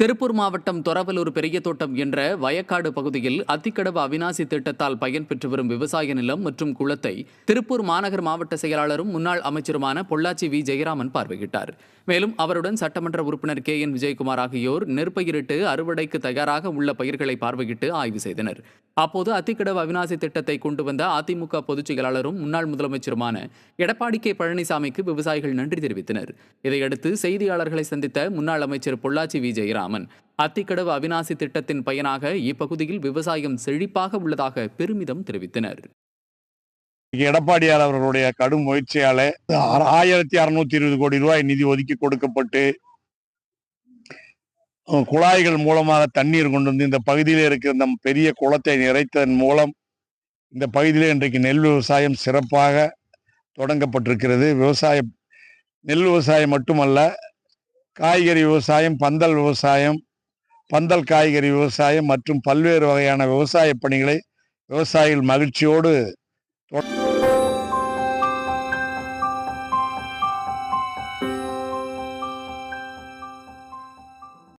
திருப்பூர் மாவட்டம் தொரவலூர் பெரிய தோட்டம் என்ற வயக்காடு பகுதியில் அத்திக்கடவு அவினாசி திட்டத்தால் பயன்பெற்று வரும் விவசாய நிலம் மற்றும் குளத்தை திருப்பூர் மாநகர் மாவட்ட செயலாளரும் முன்னாள் அமைச்சருமான பொள்ளாச்சி வி ஜெயராமன் பார்வையிட்டார். மேலும் அவருடன் சட்டமன்ற உறுப்பினர் கே என் விஜயகுமார் ஆகியோர் நெற்பயிரிட்டு அறுவடைக்கு தயாராக உள்ள பயிர்களை பார்வையிட்டு ஆய்வு செய்தனர். அப்போது அத்திக்கடவு அவிநாசி திட்டத்தை கொண்டு வந்த அதிமுக பொதுச் செயலாளரும் முன்னாள் முதலமைச்சருமான எடப்பாடி கே பழனிசாமிக்கு விவசாயிகள் நன்றி தெரிவித்தனர். இதையடுத்து செய்தியாளர்களை சந்தித்த முன்னாள் அமைச்சர் பொள்ளாச்சி வி ஜெயராமன் அத்திக்கடவு அவிநாசி திட்டத்தின் பயனாக இப்பகுதியில் விவசாயம் செழிப்பாக உள்ளதாக பெருமிதம் தெரிவித்தனர். எடப்பாடியார் அவர்களுடைய கடும் முயற்சியால ஆயிரத்தி அறுநூத்தி இருபது கோடி ரூபாய் நிதி ஒதுக்கி கொடுக்கப்பட்டு குழாய்கள் மூலமாக தண்ணீர் கொண்டு வந்து இந்த பகுதியில் இருக்கிற நம் பெரிய குளத்தை நிறைத்ததன் மூலம் இந்த பகுதியில் இன்றைக்கு நெல் விவசாயம் சிறப்பாக தொடங்கப்பட்டிருக்கிறது. விவசாயம் நெல் விவசாயம் மட்டுமல்ல காய்கறி விவசாயம் பந்தல் விவசாயம் பந்தல் காய்கறி விவசாயம் மற்றும் பல்வேறு வகையான விவசாய பணிகளை விவசாயிகள் மகிழ்ச்சியோடு